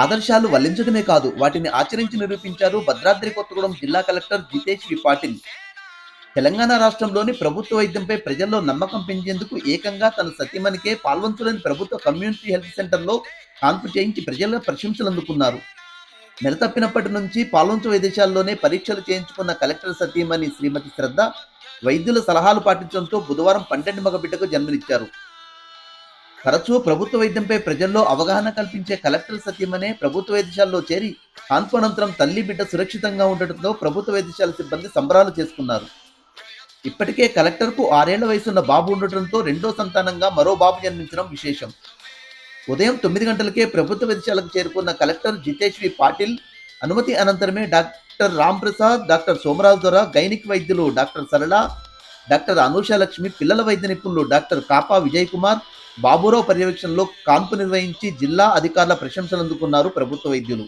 ఆదర్శాలు వల్లించడమే కాదు వాటిని ఆచరించి నిరూపించారు భద్రాద్రి కొత్తగూడెం జిల్లా కలెక్టర్ జితేష్ వి పాటిల్. తెలంగాణ రాష్ట్రంలోని ప్రభుత్వ వైద్యంపై ప్రజల్లో నమ్మకం పెంచేందుకు ఏకంగా తన సతీమణికే పాల్వంచులని ప్రభుత్వ కమ్యూనిటీ హెల్త్ సెంటర్లో కాన్పు చేయించి ప్రజల ప్రశంసలు అందుకున్నారు నెల తప్పినప్పటి నుంచి పాల్వంచు వైద్యశాలలోనే పరీక్షలు చేయించుకున్న కలెక్టర్ సతీమణి శ్రీమతి శ్రద్ధ వైద్యుల సలహాలు పాటించడంతో బుధవారం పన్నెండు మగ బిడ్డకు జన్మనిచ్చారు. తరచూ ప్రభుత్వ వైద్యంపై ప్రజల్లో అవగాహన కల్పించే కలెక్టర్ సత్యమనే ప్రభుత్వ వైద్యశాలలో చేరి కాన్పు అనంతరం తల్లి బిడ్డ సురక్షితంగా ఉండటంతో ప్రభుత్వ వైద్యశాల సిబ్బంది సంబరాలు చేసుకున్నారు. ఇప్పటికే కలెక్టర్కు ఆరేళ్ళ వయసున్న బాబు ఉండటంతో రెండో సంతానంగా మరో బాబు జన్మించడం విశేషం. ఉదయం తొమ్మిది గంటలకే ప్రభుత్వ వైద్యశాలకు చేరుకున్న కలెక్టర్ జితేష్ పాటిల్ అనుమతి అనంతరమే డాక్టర్ రాంప్రసాద్ డాక్టర్ సోమరాజు దొర గైనిక్ వైద్యులు డాక్టర్ సరళ డాక్టర్ అనూష లక్ష్మి పిల్లల వైద్య నిపుణులు డాక్టర్ కాపా విజయ్ కుమార్ బాబురావు పర్యవేక్షణలో కాన్పు నిర్వహించి జిల్లా అధికారుల ప్రశంసలు అందుకున్నారు ప్రభుత్వ వైద్యులు.